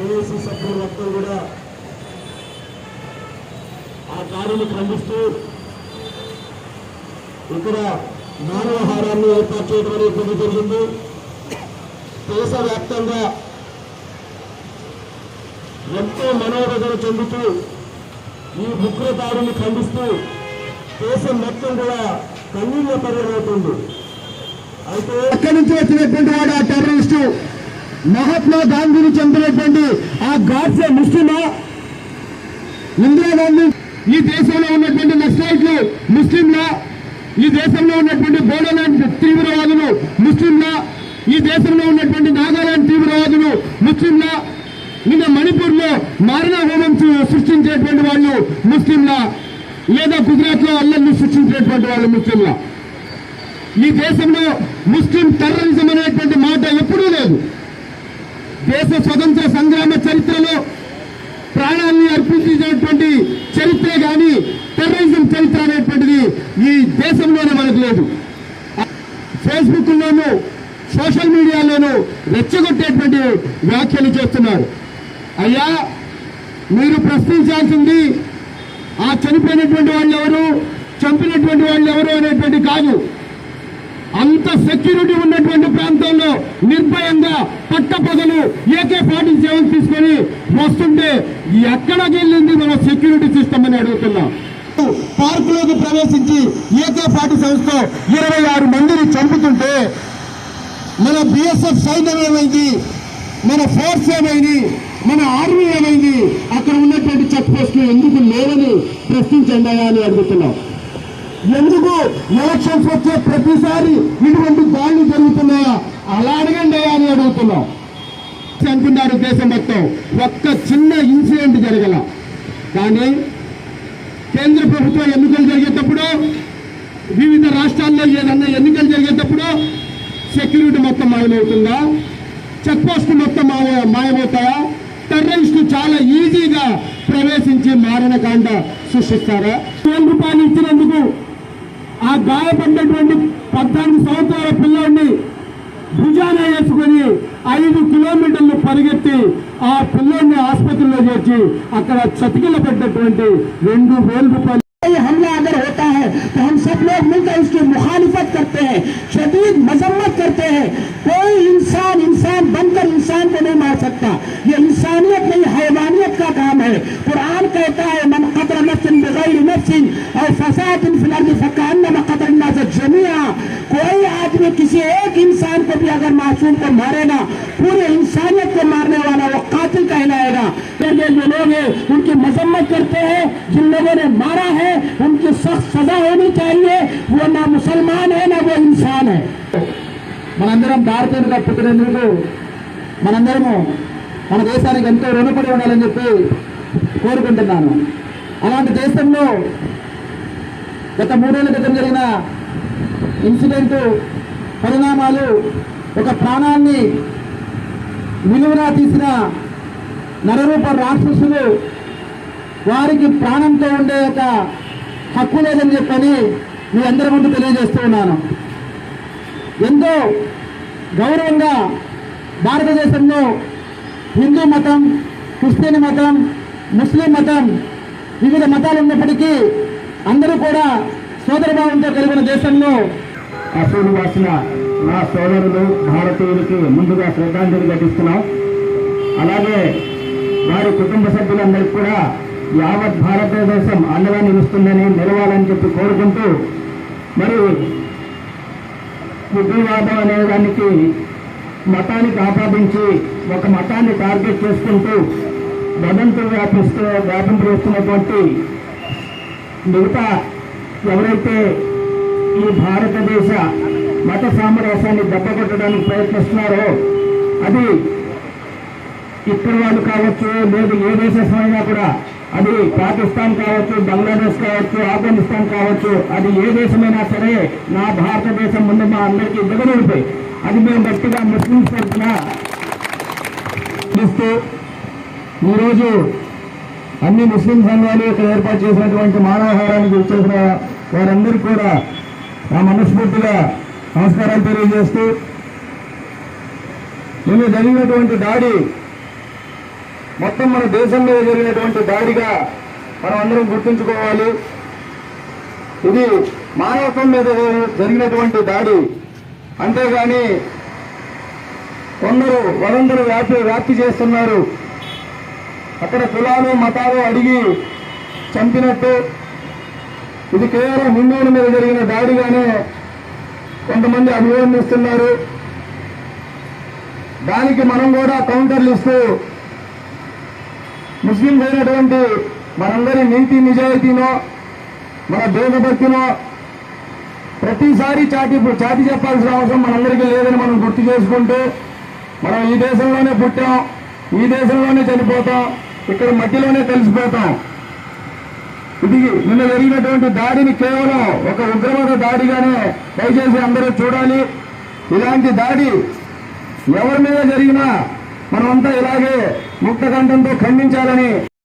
AAC సభ్యులు మొత్తం కూడా ఆ దాడిని ఖండిస్తూ ఇక్కడ మానవహారాన్ని ఏర్పాటు చేయడం అనేది జరిగింది దేశవ్యాప్తంగా ఎంతో మనోవేదన చెందుతూ ఈ ఉగ్ర దాడిని ఖండిస్తూ దేశం మొత్తం కూడా కన్నీళ్ళ పరిగణవుతుంది అక్కడి నుంచి వచ్చినటువంటి వాడు ఆ టెర్రరిస్టు మహాత్మా గాంధీని చెందినటువంటి ఆ గాడ్సే ముస్లిమా? ఇందిరాగాంధీ ఈ దేశంలో ఉన్నటువంటి నక్సలైట్లు ముస్లింలా? ఈ దేశంలో ఉన్నటువంటి బోడోలాండ్ తీవ్రవాదులు ముస్లింలా? ఈ దేశంలో ఉన్నటువంటి నాగాలాండ్ తీవ్రవాదులు ముస్లింలా? నిన్న మణిపూర్లో మారణ హోమం సృష్టించేటువంటి వాళ్ళు ముస్లింలా? లేదా గుజరాత్లో అల్లర్లు సృష్టించేటువంటి వాళ్ళు ముస్లింలా? ఈ దేశంలో ముస్లిం టెర్రరిజం అనేటువంటి మాట ఎప్పుడూ లేదు. దేశ స్వతంత్ర సంగ్రామ చరిత్రలో ప్రాణాన్ని అర్పించినటువంటి చరిత్రే కానీ టెర్రరిజం చరిత్ర అనేటువంటిది ఈ దేశంలోనే మనకు లేదు. ఫేస్బుక్లోనూ సోషల్ మీడియాలోనూ రెచ్చగొట్టేటువంటి వ్యాఖ్యలు చేస్తున్నారు. అయ్యా మీరు ప్రశ్నించాల్సింది ఆ చనిపోయినటువంటి వాళ్ళు ఎవరు చంపినటువంటి వాళ్ళు ఎవరు అనేటువంటి కాదు. అంత సెక్యూరిటీ ఉన్నటువంటి ప్రాంతంలో నిర్భయంగా పట్టపగలు ఏకే ఫార్టీ సెవెన్ తీసుకొని వస్తుంటే ఎక్కడికి వెళ్ళింది మన సెక్యూరిటీ సిస్టమ్ అని అడుగుతున్నాం. పార్కులోకి ప్రవేశించి ఏకే ఫార్టీ సంస్థ ఇరవై ఆరు మందిని చంపుతుంటే మన బిఎస్ఎఫ్ సైన్యం ఏమైంది? మన ఫోర్స్ ఏమైంది? మన ఆర్మీ ఏమైంది? అక్కడ ఉన్నటువంటి చెక్ పోస్టులు ఎందుకు లేవని ప్రశ్నించండి అని అడుగుతున్నాం. ఎందుకు? ఎలక్షన్స్ వచ్చే ప్రతిసారి ఇటువంటి దాడులు జరుగుతున్నాయా? అలా అడగండి అని అడుగుతున్నాం. అనుకున్నారు దేశం మొత్తం. ఒక్క చిన్న ఇన్సిడెంట్ జరగల. కానీ కేంద్ర ప్రభుత్వ ఎన్నికలు జరిగేటప్పుడు వివిధ రాష్ట్రాల్లో ఏదన్నా ఎన్నికలు జరిగేటప్పుడు సెక్యూరిటీ మొత్తం మాయమవుతుందా? చెక్పోస్ట్ మొత్తం మాయ మాయమవుతాయా? టెర్రరిస్టు చాలా ఈజీగా ప్రవేశించి మారణకాండ సృష్టిస్తారా? వేల రూపాయలు ఇచ్చినందుకు ఆ గాయపడినటువంటి పద్నాలుగు సంవత్సరాల పిల్లోడిని భుజాన వేసుకొని ఐదు కిలోమీటర్లు పరిగెత్తి ఆ పిల్లోడిని ఆసుపత్రిలో చేర్చి అక్కడ చతికిల పడ్డటువంటి రెండు వేల రూపాయలు ये हमला अगर होता है तो हम सब लोग मिलकर इसकी मुखालिफत करते हैं शदीद मजम्मत करते हैं कोई इंसान इंसान बनकर इंसान को नहीं मार सकता ये इंसानियत नहीं पूरे इंसानियत को मारने वाला वो कातिल कहलाएगा फिर ये जो लोग हैं उनकी मजम्मत करते हैं जिन लोगों ने मारा है उनकी सख्त सजा होनी चाहिए वो ना मुसलमान है ना वो इंसान है మనందరం భారతీయులుగా పుట్టినందుకు మనందరము మన దేశానికి ఎంతో రుణపడి ఉండాలని చెప్పి కోరుకుంటున్నాను అలాంటి దేశంలో గత మూడేళ్ల క్రితం జరిగిన ఇన్సిడెంట్ పరిణామాలు ఒక ప్రాణాన్ని విలువనా తీసిన నరరూప రాక్షసులు వారికి ప్రాణంతో ఉండే ఒక హక్కు లేదని చెప్పని మీ అందరి ముందు తెలియజేస్తూ ఉన్నాను. ఎంతో గౌరవంగా భారతదేశంలో హిందూ మతం క్రిస్టియన్ మతం ముస్లిం మతం వివిధ మతాలు ఉన్నప్పటికీ అందరూ కూడా సోదరభావంతో కలిగిన దేశంలో అసలు వాసిన నా సోదరులు భారతీయులకి ముందుగా శ్రద్ధాంజలి ఘటిస్తున్నాం. అలాగే వారి కుటుంబ సభ్యులందరికీ కూడా యావత్ భారతదేశం అండగా నిలుస్తుందని నిలవాలని చెప్పి కోరుకుంటూ మరి ఉగ్రవాదం అనే దానికి మతానికి ఆపాదించి ఒక మతాన్ని టార్గెట్ చేసుకుంటూ వదంతులు వ్యాపిస్తూ వ్యాపింపజేస్తున్నటువంటి మిగతా ఎవరైతే ఈ భారతదేశ మత సామరస్యాన్ని దెబ్బకొట్టడానికి ప్రయత్నిస్తున్నారో అది ఇక్కడ వాళ్ళు కావచ్చు లేదు ఏ దేశమైనా కూడా అది పాకిస్తాన్ కావచ్చు బంగ్లాదేశ్ కావచ్చు ఆఫ్ఘనిస్తాన్ కావచ్చు అది ఏ దేశమైనా సరే నా భారతదేశం ముందు మా అందరికీ దిగనుంటాయి అది మేము గట్టిగా ముస్లిం తరఫున ఇస్తూ ఈరోజు అన్ని ముస్లిం సంఘాలు ఇక్కడ ఏర్పాటు చేసినటువంటి మానవహారానికి వచ్చేసిన వారందరికీ కూడా నా మనస్ఫూర్తిగా నమస్కారాలు తెలియజేస్తూ నిన్న జరిగినటువంటి దాడి మొత్తం మన దేశం మీద జరిగినటువంటి దాడిగా మనం అందరం గుర్తుంచుకోవాలి. ఇది మానవత్వం మీద జరిగినటువంటి దాడి. అంతేగాని కొందరు వదంతులు వ్యాప్తి వ్యాప్తి చేస్తున్నారు. అక్కడ కులాలు మతాలు అడిగి చంపినట్టు. ఇది కేవలం హిందువుల మీద జరిగిన దాడిగానే కొంతమంది అభివర్ణిస్తున్నారు దానికి మనం కూడా కౌంటర్లు ఇస్తూ ముస్లింస్ అయినటువంటి మనందరి నీతి నిజాయితీనో మన దేశభక్తినో ప్రతిసారి చాటి చాటి చెప్పాల్సిన అవసరం మనందరికీ లేదని మనం గుర్తు చేసుకుంటూ మనం ఈ దేశంలోనే పుట్టాం ఈ దేశంలోనే చనిపోతాం ఇక్కడ మట్టిలోనే కలిసిపోతాం. ఇది నిన్న జరిగినటువంటి దాడిని కేవలం ఒక ఉగ్రవాద దాడిగానే దయచేసి అందరూ చూడాలి. ఇలాంటి దాడి ఎవరి మీద జరిగినా మనమంతా ఇలాగే ముక్త కంఠంతో ఖండించాలని